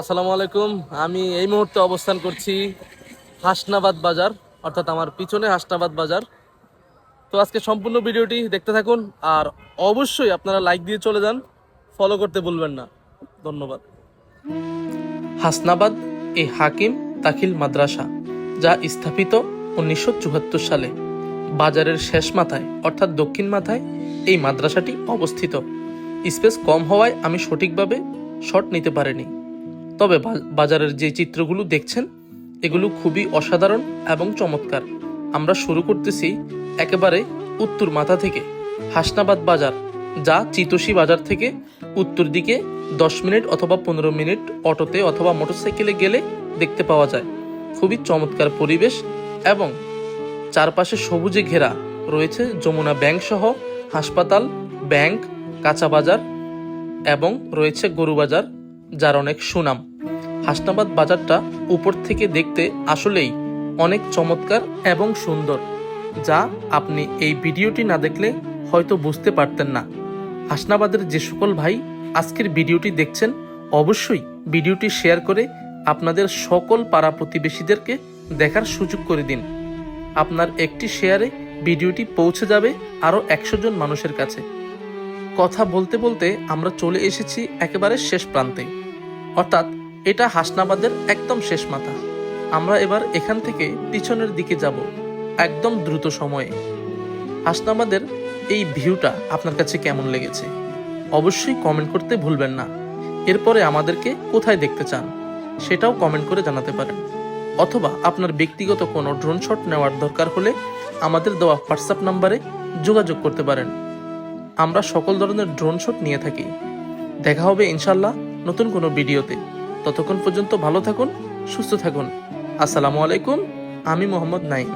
আসসালামু আলাইকুম। আমি এই মুহূর্তে অবস্থান করছি হাসনাবাদ বাজার, অর্থাৎ আমার পিছনে হাসনাবাদ বাজার। তো আজকে সম্পূর্ণ ভিডিওটি দেখতে থাকুন আর অবশ্যই আপনারা লাইক দিয়ে চলে যান ফলো করতে ভুলবেন না। ধন্যবাদ। হাসনাবাদ এ হাকিম তাকিল মাদ্রাসা, যা স্থাপিত উনিশশো চুয়াত্তর সালে। বাজারের শেষ মাথায়, অর্থাৎ দক্ষিণ মাথায়, এই মাদ্রাসাটি অবস্থিত। স্পেস কম হওয়ায় আমি সঠিকভাবে শট নিতে পারিনি। তবে বাজারের যে চিত্রগুলো দেখছেন, এগুলো খুবই অসাধারণ এবং চমৎকার। আমরা শুরু করতেছি একেবারে উত্তর মাথা থেকে, হাসনাবাদ বাজার, যা চিতোষী বাজার থেকে উত্তর দিকে দশ মিনিট অথবা পনেরো মিনিট অটোতে অথবা মোটরসাইকেলে গেলে দেখতে পাওয়া যায়। খুবই চমৎকার পরিবেশ এবং চারপাশে সবুজে ঘেরা রয়েছে যমুনা ব্যাংক সহ হাসপাতাল, ব্যাংক, কাঁচা বাজার এবং রয়েছে গরু বাজার, যার অনেক সুনাম। হাসনাবাদ বাজারটা উপর থেকে দেখতে আসলেই অনেক চমৎকার এবং সুন্দর, যা আপনি এই ভিডিওটি না দেখলে হয়তো বুঝতে পারতেন না। হাসনাবাদের যে সকল ভাই আজকের ভিডিওটি দেখছেন, অবশ্যই ভিডিওটি শেয়ার করে আপনাদের সকল পাড়া প্রতিবেশীদেরকে দেখার সুযোগ করে দিন। আপনার একটি শেয়ারে ভিডিওটি পৌঁছে যাবে আরও একশো জন মানুষের কাছে। কথা বলতে বলতে আমরা চলে এসেছি একেবারে শেষ প্রান্তে। অর্থাৎ এটা হাসনাবাদের একদম শেষ মাথা। আমরা এবার এখান থেকে পিছনের দিকে যাব, একদম দ্রুত সময়ে। হাসনাবাদের এই ভিউটা আপনার কাছে কেমন লেগেছে? অবশ্যই কমেন্ট করতে ভুলবেন না। এরপরে আমাদেরকে কোথায় দেখতে চান, সেটাও কমেন্ট করে জানাতে পারেন। অথবা আপনার ব্যক্তিগত কোনো ড্রোন শট নেওয়ার দরকার হলে আমাদের দেওয়া হোয়াটসঅ্যাপ নাম্বারে যোগাযোগ করতে পারেন। আমরা সকল ধরনের ড্রোন শট নিয়ে থাকি। দেখা হবে ইনশাল্লাহ নতুন কোনো ভিডিওতে। ততক্ষণ পর্যন্ত ভালো থাকুন সুস্থ থাকুন। আসসালামু আলাইকুম আমি মোহাম্মদ নাইম